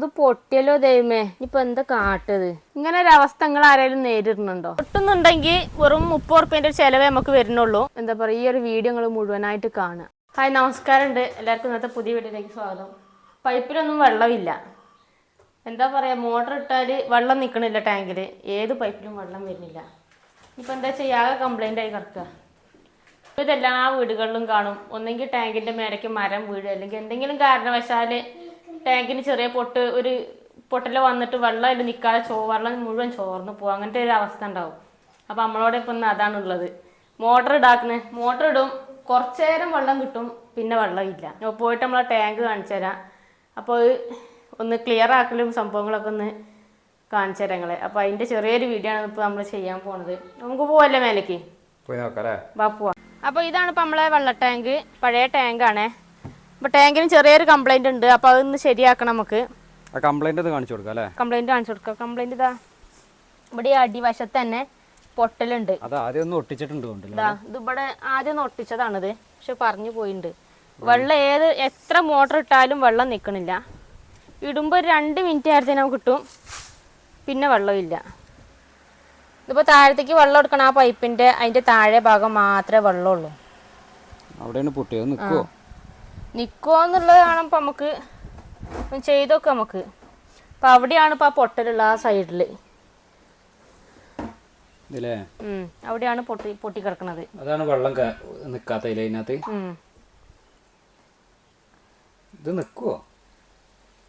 ഇത് പൊട്ടിയല്ലോ ദൈവമേ. ഇപ്പൊ എന്താ കാട്ടത്? ഇങ്ങനെ ഒരു അവസ്ഥ നിങ്ങൾ ആരെങ്കിലും നേരിടുന്നുണ്ടോ പൊട്ടുന്നുണ്ടെങ്കിൽ വെറും മുപ്പത് റുപ്യന്റെ ചെലവേ നമുക്ക് വരുന്നുള്ളൂ. എന്താ പറയുക ഈ ഒരു വീഡിയോ നിങ്ങൾ മുഴുവനായിട്ട് കാണുക. ഹായ് നമസ്കാരം ഉണ്ട് എല്ലാവർക്കും ഇന്നത്തെ പുതിയ വീഡിയോയിലേക്ക് സ്വാഗതം. പൈപ്പിലൊന്നും വെള്ളമില്ല. എന്താ പറയുക മോട്ടർ ഇട്ടാൽ വെള്ളം നിൽക്കണില്ല ടാങ്കിൽ ഏത് പൈപ്പിലും വെള്ളം വരുന്നില്ല. ഇപ്പം എന്താ ചെയ്യുക ആകെ കംപ്ലൈന്റ് ആയി കിടക്കുക. ഇത് ഇതെല്ലാ വീടുകളിലും കാണും. ഒന്നെങ്കിൽ ടാങ്കിന്റെ മേലേക്ക് മരം വീഴുക അല്ലെങ്കിൽ എന്തെങ്കിലും കാരണവശാൽ ടാങ്കിന് ചെറിയ പൊട്ട് ഒരു പൊട്ടൽ വന്നിട്ട് വെള്ളം അതിൽ നിൽക്കാതെ ചോ വെള്ളം മുഴുവൻ ചോർന്ന് പോകും അങ്ങനത്തെ ഒരു അവസ്ഥ ഉണ്ടാവും. അപ്പം നമ്മളോട് ഇപ്പം ഇന്ന് അതാണുള്ളത് മോട്ടർ ഇടാക്കുന്നത് മോട്ടർ ഇടും. കുറച്ച് നേരം വെള്ളം കിട്ടും പിന്നെ വെള്ളമില്ല പോയിട്ട് നമ്മളെ ടാങ്ക് കാണിച്ചു തരാം. അപ്പോൾ ഒന്ന് ക്ലിയർ ആക്കലും സംഭവങ്ങളൊക്കെ ഒന്ന് കാണിച്ചു തരാം നിങ്ങളെ. അപ്പോൾ അതിന്റെ ചെറിയൊരു വീഡിയോ ആണ് ഇപ്പോൾ നമ്മൾ ചെയ്യാൻ പോണത്. നമുക്ക് പോവല്ലേ മേലേക്ക്? പോയി നോക്കാം അപ്പോൾ ഇതാണ് ഇപ്പം നമ്മളെ വെള്ള ടാങ്ക്. പഴയ ടാങ്കാണേ അപ്പോൾ ടാങ്കിന് ചെറിയൊരു കംപ്ലൈന്റ് ഉണ്ട്. അപ്പോൾ അതൊന്ന് ശരിയാക്കണം നമുക്ക്. ആ കംപ്ലൈന്റ് കാണിച്ചു കൊടുക്കാം അല്ലേ? കംപ്ലൈന്റ് കാണിച്ചു കൊടുക്കാം. കംപ്ലൈന്റ് ഇതാ. ഇവിടെ അടിവശത്ത് തന്നെ പൊട്ടലുണ്ട്. അത് ആദ്യം ഒന്ന് ഒട്ടിച്ചിട്ടുണ്ട് ഇത് ഇവിടെ ആദ്യം ഒന്ന് ഒട്ടിച്ചതാണിത്. പക്ഷെ പറഞ്ഞു പോയിട്ടുണ്ട് വെള്ളം ഏത് എത്ര മോട്ടർ ഇട്ടാലും വെള്ളം നിൽക്കണില്ല ഇടുമ്പോൾ ഒരു രണ്ട് മിനിറ്റ് നേരത്തേനും കിട്ടും. പിന്നെ വെള്ളമില്ല ഇതിപ്പോൾ താഴത്തേക്ക് വെള്ളം എടുക്കണം ആ പൈപ്പിന്റെ അതിന്റെ താഴെ ഭാഗം മാത്രമേ വെള്ളമുള്ളൂ. അവിടെയാണ് പൊട്ടിയത്. നിൽക്കുവോ നിൽക്കുമോ എന്നുള്ളത് കാണുമ്പോൾ നമുക്ക് ചെയ്തൊക്കെ ചെയ്ത് നോക്കാം നമുക്ക്. അപ്പം അവിടെയാണ് ഇപ്പൊ ആ പൊട്ടലുള്ള ആ സൈഡിൽ അവിടെയാണ് പൊട്ടി പൊട്ടി കിടക്കുന്നത് അതാണ് വെള്ളം നിൽക്കാത്ത അതിനകത്ത്. ഇത് നിക്കുവോ?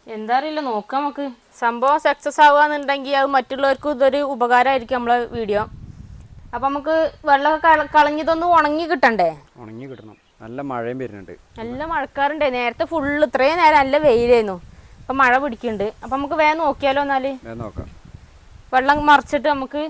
എന്താ അറിയില്ല നോക്കാം നമുക്ക്. സംഭവം സക്സസ് ആവുകയെന്നുണ്ടെങ്കിൽ അത് മറ്റുള്ളവർക്കും ഇതൊരു ഉപകാരമായിരിക്കും നമ്മളെ വീഡിയോ അപ്പം നമുക്ക് വെള്ളമൊക്കെ കളഞ്ഞതൊന്ന് ഉണങ്ങി കിട്ടണ്ടേ? ഉണങ്ങി കിട്ടണം. നല്ല മഴയും വരുന്നുണ്ട്. നല്ല മഴക്കാറുണ്ട്. നേരത്തെ ഫുള്ള് ഇത്രയും നേരം നല്ല വെയിലായിരുന്നു. അപ്പൊ മഴ പിടിക്കുന്നുണ്ട്. അപ്പൊ നമുക്ക് വേഗം നോക്കിയാലോ എന്നാൽ? നോക്കാം. വെള്ളം മറിച്ചിട്ട് നമുക്ക്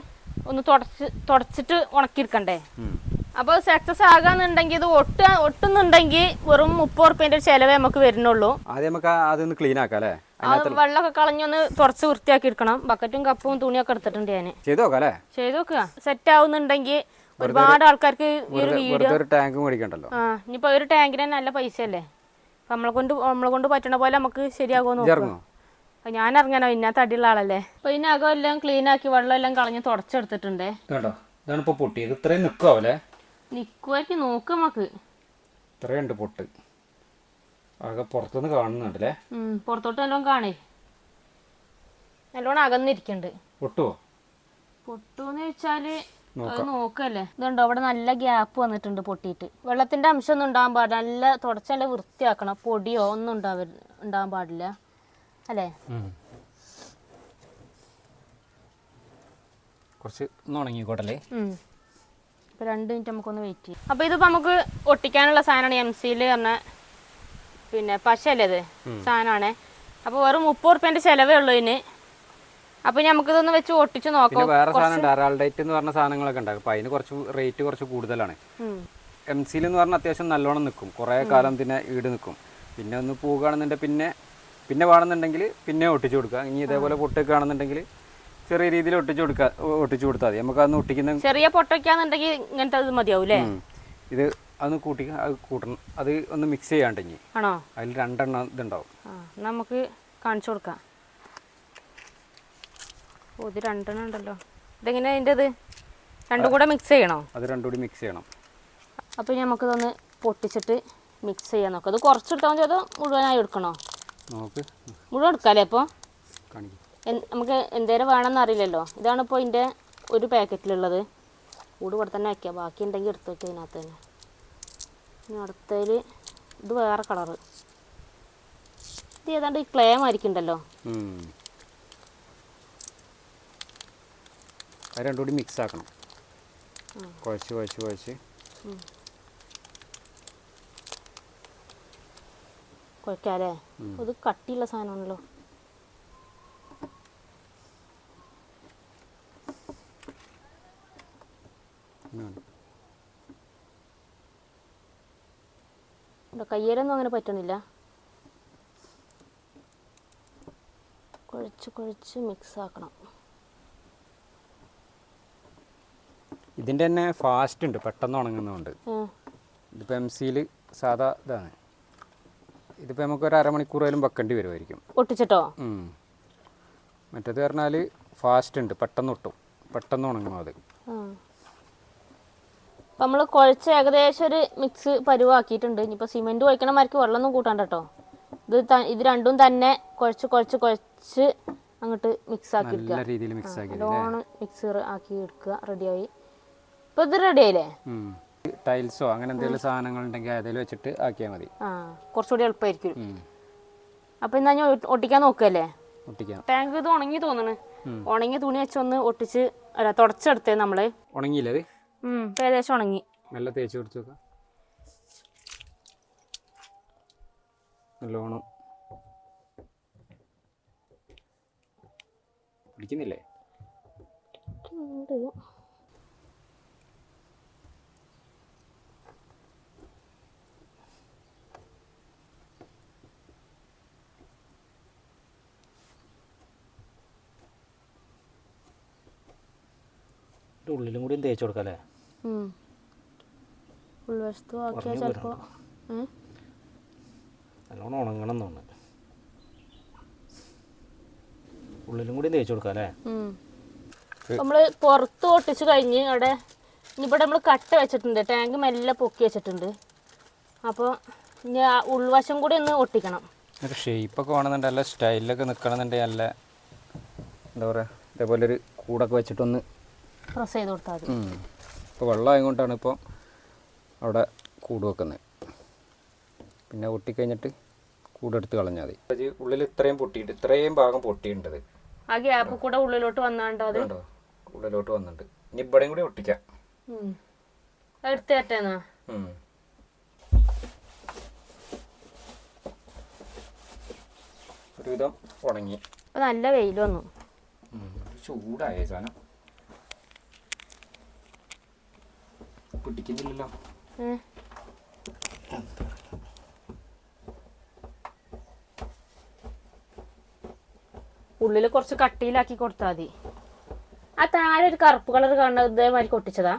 ഒന്ന് തുടച്ച് തുടച്ചിട്ട് ഉണക്കിയെടുക്കണ്ടേ? ഉം. അപ്പോൾ സക്സസ് ആകാന്നുണ്ടെങ്കിൽ ഇത് ഒട്ട ഒട്ടുന്നുണ്ടെങ്കിൽ വെറും മുപ്പത് റുപ്യന്റെ ചെലവേ നമുക്ക് വരുന്നുള്ളൂ. ആദ്യം നമുക്ക് അതൊന്ന് ക്ലീൻ ആക്കാം അല്ലേ? വെള്ളൊക്കെ വെള്ളമൊക്കെ കളഞ്ഞൊന്ന് തുറച്ച് വൃത്തിയാക്കി എടുക്കണം. ബക്കറ്റും കപ്പും തുണിയൊക്കെ എടുത്തിട്ടുണ്ട് ഞാൻ ചെയ്തു നോക്കാം അല്ലേ? ചെയ്തു നോക്കുക. സെറ്റ് ആവുന്നുണ്ടെങ്കിൽ ഒരുപാട് ആൾക്കാർക്ക് ഈ ഒരു വീഡിയോ ഒരു ടാങ്ക് മേടിക്കണ്ടല്ലോ ആ ഇനിയിപ്പോൾ ഒരു ടാങ്കിന് നല്ല പൈസ അല്ലേ അപ്പൊ നമ്മളെ കൊണ്ട് നമ്മളെ കൊണ്ട് പറ്റണ പോലെ നമുക്ക് ശരിയാകുമെന്ന് നോക്കാം അപ്പൊ ഞാൻ ഇറങ്ങാനോ ഇന്നത്തെ തടിയുള്ള ആളല്ലേ? അപ്പോൾ ഇതിനകം എല്ലാം ക്ലീൻ ആക്കി വെള്ളം എല്ലാം കളഞ്ഞ് തുടച്ചെടുത്തിട്ടുണ്ടേ. കണ്ടോ? ഇതാണ് പൊട്ടിയത് ഇത്രയും നോക്കാം നമുക്ക്. ഇത്രയുണ്ട് പൊട്ട്. ആകെ പുറത്തുനിന്ന് കാണുന്നുണ്ടല്ലേ? പുറത്തോട്ട് നല്ലോണം കാണേ. നല്ലോണം അകന്നിരിക്കുന്നുണ്ട് പൊട്ടുവോ? പൊട്ടൂന്ന് വെച്ചാൽ അത് നോക്കല്ലേ? ഇതുണ്ടോ? അവിടെ നല്ല ഗ്യാപ്പ് വന്നിട്ടുണ്ട് പൊട്ടിയിട്ട്. വെള്ളത്തിന്റെ അംശം ഒന്നും ഉണ്ടാകാൻ പാടില്ല. നല്ല തുടച്ച് നല്ല വൃത്തിയാക്കണം. പൊടിയോ ഒന്നും ഉണ്ടാവ ഉണ്ടാകാൻ പാടില്ല. അല്ലേ? കുറച്ച് ഒന്ന് ഉണങ്ങിക്കോട്ടല്ലേ. ഇപ്പൊ രണ്ട് മിനിറ്റ് നമുക്കൊന്ന് വെയിറ്റ് ചെയ്യാം. അപ്പൊ ഇതിപ്പോ നമുക്ക് ഒട്ടിക്കാനുള്ള സാധനമാണ് എം സിയിൽ പറഞ്ഞ പിന്നെ പശയല്ലേ ഇത്? സാധനമാണ്. അപ്പൊ വെറും മുപ്പത് റുപ്യന്റെ ചെലവേ ഉള്ളൂ ഇതിന്. അപ്പൊ നമുക്കിതൊന്ന് വെച്ച് ഒട്ടിച്ച് നോക്കാം. വേറെ സാധനം ഡാറാൾഡൈറ്റ് എന്ന് പറഞ്ഞ സാധനങ്ങളൊക്കെ ഉണ്ടാകും. അപ്പൊ അതിന് കുറച്ച് റേറ്റ് കുറച്ച് കൂടുതലാണ്. എം സിയിൽ എന്ന് പറഞ്ഞാൽ അത്യാവശ്യം നല്ലോണം നിൽക്കും കുറേ കാലം പിന്നെ ഈട് നിൽക്കും പിന്നെ ഒന്ന് പോകുകയാണെന്നുണ്ടെങ്കിൽ പിന്നെ പിന്നെ വേണമെന്നുണ്ടെങ്കിൽ പിന്നെ ഒട്ടിച്ചു കൊടുക്കുക. ഇനി ഇതേപോലെ പൊട്ടൊക്കെയാണെന്നുണ്ടെങ്കിൽ ചെറിയ രീതിയിൽ ഒട്ടിച്ചു കൊടുക്കുക ഒട്ടിച്ചു കൊടുത്താൽ മതി. നമുക്ക് അതൊന്ന് ഒട്ടിക്കുന്ന ചെറിയ പൊട്ടൊക്കെയാണെന്നുണ്ടെങ്കിൽ ഇങ്ങനത്തെ അത് മതിയാവൂലേ ഇത് അതൊന്ന് കൂട്ടി അത് കൂട്ടണം. അത് ഒന്ന് മിക്സ് ചെയ്യാണ്ടെങ്കിൽ ആണോ? അതിൽ രണ്ടെണ്ണം ഇതുണ്ടാവും. നമുക്ക് കാണിച്ചു കൊടുക്കാം. ഓ ഇത് രണ്ടെണ്ണം ഉണ്ടല്ലോ. ഇതെങ്ങനെ അതിന്റെ ഇത് രണ്ടും കൂടെ മിക്സ് ചെയ്യണോ? അത് രണ്ടും കൂടി മിക്സ് ചെയ്യണം. അപ്പോൾ നമുക്കിതൊന്ന് പൊട്ടിച്ചിട്ട് മിക്സ് ചെയ്യാൻ നോക്കാം. അത് കുറച്ചെടുത്താൽ മതി അതോ മുഴുവനായി എടുക്കണോ? നോക്ക്. മുഴുവൻ എടുക്കാമല്ലേ അപ്പോൾ നമുക്ക് എന്തേരം വേണമെന്ന് അറിയില്ലല്ലോ. ഇതാണ് ഇപ്പോൾ ഇതിന്റെ ഒരു പാക്കറ്റിലുള്ളത്. കൂട് ഇവിടെ തന്നെ വയ്ക്കുക ബാക്കി ഉണ്ടെങ്കിൽ എടുത്ത് വയ്ക്കുക ഇതിനകത്ത് തന്നെ. ഇനി അടുത്തതിൽ ഇത് വേറെ കളറ് ഇത് ഏതാണ്ട് ഈ ക്ലേ മാരിക്കുണ്ടല്ലോ അത് രണ്ടും കൂടി മിക്സ് ആക്കണം. കുഴച്ച് കുഴച്ച് കുഴച്ച്. കുഴക്കാല്ലേ? ഇത് കട്ടിയുള്ള സാധനമാണല്ലോ. കയ്യേലൊന്നും അങ്ങനെ പറ്റുന്നില്ല കുഴച്ച് കുഴച്ച് മിക്സ് ആക്കണം. ഇതിന്റെ തന്നെ ഫാസ്റ്റ് ഉണ്ട് പെട്ടെന്ന് ഉണങ്ങുന്നുണ്ട് ഇതിപ്പോൾ എം സിയിൽ സാധാ ഇതാണ്. ഇതിപ്പോൾ നമുക്ക് ഒരു അരമണിക്കൂറേലും വെക്കേണ്ടി വരുമായിരിക്കും ഒട്ടിച്ചിട്ടോ. മറ്റേത് പറഞ്ഞാൽ ഫാസ്റ്റ് ഉണ്ട് പെട്ടെന്ന് ഒട്ടും. പെട്ടെന്ന് ഉണങ്ങും അത്. നമ്മൾ കുഴച്ച് ഏകദേശം ഒരു മിക്സ് പരുവാക്കിയിട്ടുണ്ട്. ഇനിയിപ്പോൾ സിമെന്റ് ഒഴിക്കണ മാർക്ക് വെള്ളമൊന്നും കൂട്ടാണ്ട് കേട്ടോ. ഇത് ഇത് രണ്ടും തന്നെ കുഴച്ച് കുഴച്ച് കുഴച്ച് അങ്ങോട്ട് മിക്സ് ആക്കി എടുക്കുക. മിക്സ് ആക്കി ലോൺ മിക്സർ ആക്കി എടുക്കുക. റെഡിയായി ഇപ്പോൾ ഇത് റെഡി ആയില്ലേ ടൈൽസോ അങ്ങനെ എന്തെങ്കിലും സാധനങ്ങൾ ഉണ്ടെങ്കിൽ അതിൽ വെച്ചിട്ട് ആക്കിയാൽ മതി. ആ കുറച്ചുകൂടി എളുപ്പമായിരിക്കും. അപ്പൊ എന്നാ ഞാൻ ഒട്ടിക്കാൻ നോക്കല്ലേ ഒട്ടിക്കാം. ടാങ്ക് ഇത് ഉണങ്ങി തോന്നണ്. ഉണങ്ങിയ തുണി വെച്ചൊന്ന് ഒട്ടിച്ച് അല്ല തുടച്ചെടുത്തേ നമ്മൾ. ഉണങ്ങിയില്ലേ അത്? ഏകദേശം ഉണങ്ങി. നല്ല തേച്ച് കൊടുത്ത് നല്ലോണം. പിടിക്കുന്നില്ലേ? ഉള്ളിലും കൂടി തേച്ച് കൊടുക്കാം അല്ലേ ഉം. ഉൾവശത്തും ആക്കിയാൽ ചിലപ്പോൾ നല്ലോണം ഉണങ്ങണം എന്നാണ് ഉള്ളിലും കൂടി തേച്ച് കൊടുക്കാം അല്ലേ നമ്മൾ പുറത്ത് ഒട്ടിച്ച് കഴിഞ്ഞ് അവിടെ ഇനിയിവിടെ നമ്മൾ കട്ട വെച്ചിട്ടുണ്ട്. ടാങ്ക് മെല്ലെ പൊക്കി വെച്ചിട്ടുണ്ട്. അപ്പോൾ ഇനി ആ ഉൾവശം കൂടി ഒന്ന് ഒട്ടിക്കണം. ഒരു ഷേപ്പൊക്കെ വേണമെന്നുണ്ടെങ്കിൽ നല്ല സ്റ്റൈലിലൊക്കെ നിൽക്കണമെന്നുണ്ടെങ്കിൽ നല്ല എന്താ പറയുക ഇതേപോലെ ഒരു കൂടൊക്കെ വെച്ചിട്ടൊന്ന് പ്രസ് ചെയ്ത് കൊടുത്താൽ മതി. ഇപ്പോൾ വെള്ളം കൊണ്ടാണ് ഇപ്പോൾ അവിടെ കൂട് വെക്കുന്നത് പിന്നെ പൊട്ടിക്കഴിഞ്ഞിട്ട് കൂടെടുത്ത് കളഞ്ഞാൽ മതി. ഉള്ളിൽ ഇത്രയും പൊട്ടിയിട്ട് ഇത്രയും ഭാഗം പൊട്ടിയിട്ടുണ്ട് ആ ഗ്യാപ്പ് കൂടെ ഉള്ളിലോട്ട് വന്നാണ്ടോ അത്? കണ്ടോ ഉള്ളിലോട്ട് വന്നിട്ടുണ്ട്. ഇനി ഇവിടെയും കൂടി ഒട്ടിക്കാം എടുത്ത് തരട്ടേന്നാ. ഒരുവിധം ഉണങ്ങി. നല്ല വെയിൽ വന്നു. ചൂടായ സാധനം. പിടിക്കുന്നില്ലല്ലോ ഉള്ളിൽ ഉള്ളിൽ കുറച്ച് കട്ടിയിലാക്കി കൊടുത്താൽ മതി. ആ താഴെ ഒരു കറുപ്പ് കളർ കാണുന്നത് ഇതേമാതിരി കൊട്ടിച്ചതാ.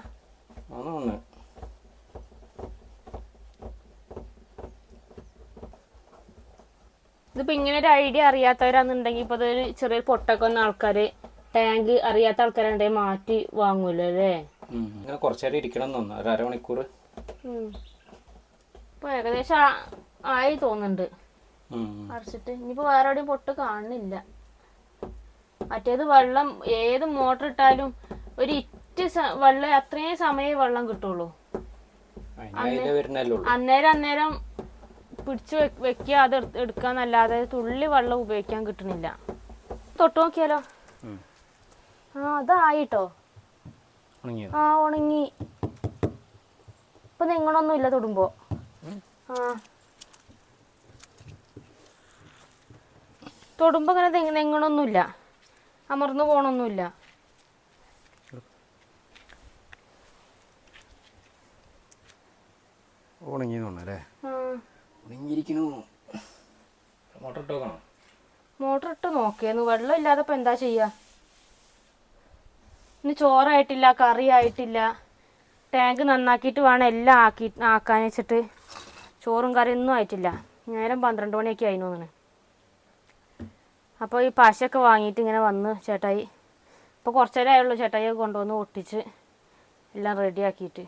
ഇതിപ്പോ ഇങ്ങനെ ഒരു ഐഡിയ അറിയാത്തവരാന്നുണ്ടെങ്കിൽ ഇപ്പൊ അതൊരു ചെറിയ പൊട്ടൊക്കെ വന്ന ആൾക്കാര് ടാങ്ക് അറിയാത്ത ആൾക്കാരുണ്ടെങ്കിൽ മാറ്റി വാങ്ങൂല്ലോ അല്ലേ? ഇങ്ങനെ കുറച്ചു നേരം ഇരിക്കണം തോന്നുന്നു. ഒരു അരമണിക്കൂർ ഇപ്പൊ ഏകദേശം ആയി തോന്നുന്നുണ്ട്. അരച്ചിട്ട് ഇനിയിപ്പോ വേറെ എവിടെയും പൊട്ട് കാണുന്നില്ല. മറ്റേത് വെള്ളം ഏത് മോട്ടർ ഇട്ടാലും ഒരു ഇറ്റ് വെള്ളം അത്രയും സമയം വെള്ളം കിട്ടുള്ളൂ. അന്നേരം അന്നേരം പിടിച്ചു വെക്കുക അത് എടു- എടുക്കാന്നല്ലാതെ തുള്ളി വെള്ളം ഉപയോഗിക്കാൻ കിട്ടണില്ല. തൊട്ട് നോക്കിയാലോ. ആ അതായിട്ടോ? ഉണങ്ങിയോ ആ ഉണങ്ങി. ഇപ്പൊ നിങ്ങളൊന്നും ഇല്ല തൊടുമ്പോ. ആ. തൊടുമ്പോ അങ്ങനെ തെങ്ങ- നെങ്ങണൊന്നുമില്ല അമർന്നു പോണൊന്നുമില്ല ഉണങ്ങി ഉണങ്ങിയിരിക്കണു മോട്ടർ ഇട്ട് നോക്കിയായിരുന്നു. വെള്ളം ഇല്ലാതെ ഇപ്പൊ എന്താ ചെയ്യാ? ഇന്ന് ചോറായിട്ടില്ല കറി ആയിട്ടില്ല ടാങ്ക് നന്നാക്കിയിട്ട് വേണം എല്ലാം ആക്കി ആക്കാൻ വെച്ചിട്ട്. ചോറും കറിയൊന്നും ആയിട്ടില്ല. നേരം പന്ത്രണ്ട് മണിയൊക്കെ ആയിരുന്നു അങ്ങനെ അപ്പോൾ ഈ പശയൊക്കെ വാങ്ങിയിട്ട് ഇങ്ങനെ വന്ന് ചേട്ടായി. ഇപ്പോൾ കുറച്ച് നേരം ആയുള്ളൂ ചേട്ടായി കൊണ്ടുവന്ന് ഒട്ടിച്ച് എല്ലാം റെഡിയാക്കിയിട്ട്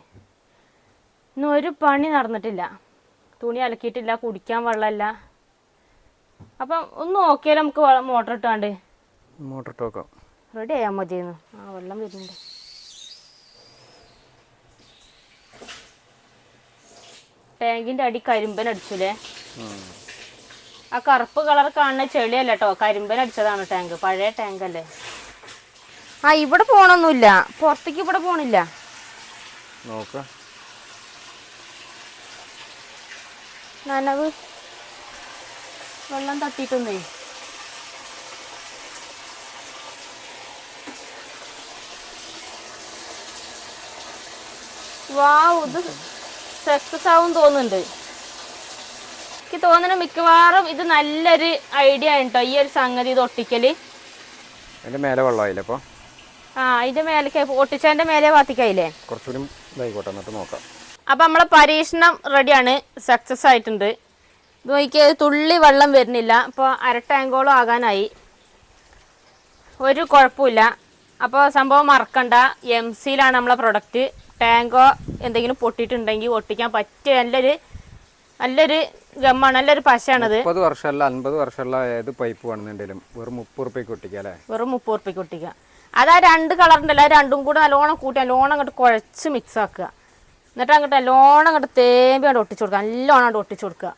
ഇന്ന് ഒരു പണി നടന്നിട്ടില്ല. തുണി അലക്കിയിട്ടില്ല കുടിക്കാൻ വെള്ളമില്ല. അപ്പം ഒന്ന് നോക്കിയാൽ നമുക്ക് മോട്ടർ ഇട്ടാണ്ട്? മോട്ടർ ഇട്ടോക്കാം റെഡി ആയാൽ മതിയെന്ന്. ആ വെള്ളം വരുന്നുണ്ട്. ടാങ്കിന്റെ അടി കരിമ്പൻ അടിച്ചില്ലേ ആ കറുപ്പ് കളർ കാണുന്ന ചെളിയല്ല കേട്ടോ കരിമ്പൻ അടിച്ചതാണ് ടാങ്ക്. പഴയ ടാങ്ക് അല്ലേ ആ ഇവിടെ പോണൊന്നുമില്ല. പുറത്തേക്ക് ഇവിടെ പോണില്ല. നോക്കാം. നനവ്. വെള്ളം തട്ടിയിട്ടൊന്നേ. വാവ് ഇത് സക്സസ് ആവും തോന്നുന്നുണ്ട്. എനിക്ക് തോന്നുന്നു മിക്കവാറും ഇത് നല്ലൊരു ഐഡിയ ആണ് കേട്ടോ ഈ ഒരു സംഗതി ഇത് ഒട്ടിക്കൽ. മേലെ വെള്ളമായില്ലേ അപ്പോൾ ആ ഇതിന്റെ മേലേക്ക് ഒട്ടിച്ചതിന്റെ മേലെ വാത്തിക്കായില്ലേ കുറച്ചുകൂടി ഇതായിക്കോട്ടെ എന്നിട്ട് നോക്കാം. അപ്പം നമ്മളെ പരീക്ഷണം റെഡിയാണ് സക്സസ് ആയിട്ടുണ്ട്. ഇത് നോക്കിയാൽ തുള്ളി വെള്ളം വരുന്നില്ല അപ്പോൾ അര ടാങ്കോളം ആകാനായി. ഒരു കുഴപ്പമില്ല. അപ്പോൾ സംഭവം മറക്കണ്ട എം സിയിലാണ് നമ്മളെ പ്രൊഡക്റ്റ് ടാങ്കോ എന്തെങ്കിലും പൊട്ടിയിട്ടുണ്ടെങ്കിൽ ഒട്ടിക്കാൻ പറ്റിയ നല്ലൊരു നല്ലൊരു ഗമ്മാണ് നല്ലൊരു പശയാണത്. മുപ്പത് വർഷമല്ല അൻപത് വർഷമുള്ള ഏത് പൈപ്പ് വേണമെന്നുണ്ടെങ്കിലും വെറും മുപ്പത് റുപ്യക്ക് ഒട്ടിക്കാം അല്ലേ? വെറും മുപ്പത് റുപ്യക്ക് ഒട്ടിക്കുക. അത് രണ്ട് കളർ ഉണ്ടല്ലോ രണ്ടും കൂടെ നല്ലോണം കൂട്ടി നല്ലോണം അങ്ങോട്ട് കുഴച്ച് മിക്സ് ആക്കുക. എന്നിട്ട് അങ്ങോട്ട് നല്ലോണം അങ്ങോട്ട് തേമ്പി അങ്ങോട്ട് ഒട്ടിച്ചു കൊടുക്കുക. നല്ലോണം അങ്ങോട്ട് ഒട്ടിച്ചു കൊടുക്കുക.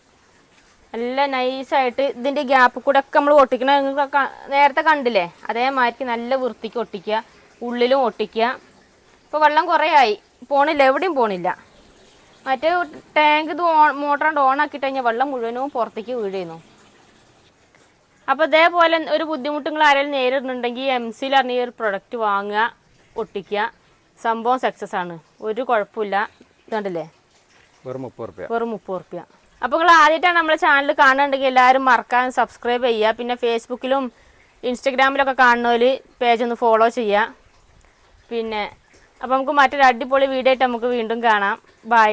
നല്ല നൈസായിട്ട് ഇതിന്റെ ഗ്യാപ്പ് കൂടെ ഒക്കെ നമ്മൾ ഒട്ടിക്കണ നേരത്തെ കണ്ടില്ലേ? അതേമാതിരി നല്ല വൃത്തിക്ക് ഒട്ടിക്കുക ഉള്ളിലും ഒട്ടിക്കുക. ഇപ്പോൾ വെള്ളം കുറേ ആയി. പോണില്ല എവിടെയും പോണില്ല. മറ്റേ ടാങ്ക് ഇത് ഓൺ മോട്ടർ കൊണ്ട് ഓൺ ആക്കിയിട്ട് കഴിഞ്ഞാൽ വെള്ളം മുഴുവനും പുറത്തേക്ക് വീഴുന്നു. അപ്പോൾ ഇതേപോലെ ഒരു ബുദ്ധിമുട്ട് നിങ്ങൾ ആരെങ്കിലും നേരിടുന്നുണ്ടെങ്കിൽ എം സിയിൽ അറിഞ്ഞ ഒരു പ്രൊഡക്റ്റ് വാങ്ങുക ഒട്ടിക്കുക. സംഭവം സക്സസ് ആണ്. ഒരു കുഴപ്പമില്ല. ഇതുണ്ടല്ലേ വെറും മുപ്പത് റുപ്യ. വെറും മുപ്പത് റുപ്യ. അപ്പോൾ നിങ്ങൾ ആദ്യമായിട്ടാണ് നമ്മളെ ചാനൽ കാണുന്നുണ്ടെങ്കിൽ എല്ലാവരും മറക്കാൻ സബ്സ്ക്രൈബ് ചെയ്യുക. പിന്നെ ഫേസ്ബുക്കിലും ഇൻസ്റ്റഗ്രാമിലൊക്കെ കാണുന്നവർ പേജ് ഒന്ന് ഫോളോ ചെയ്യുക. പിന്നെ അപ്പോൾ നമുക്ക് മറ്റൊരു അടിപൊളി വീഡിയോ ആയിട്ട് നമുക്ക് വീണ്ടും കാണാം. ബൈ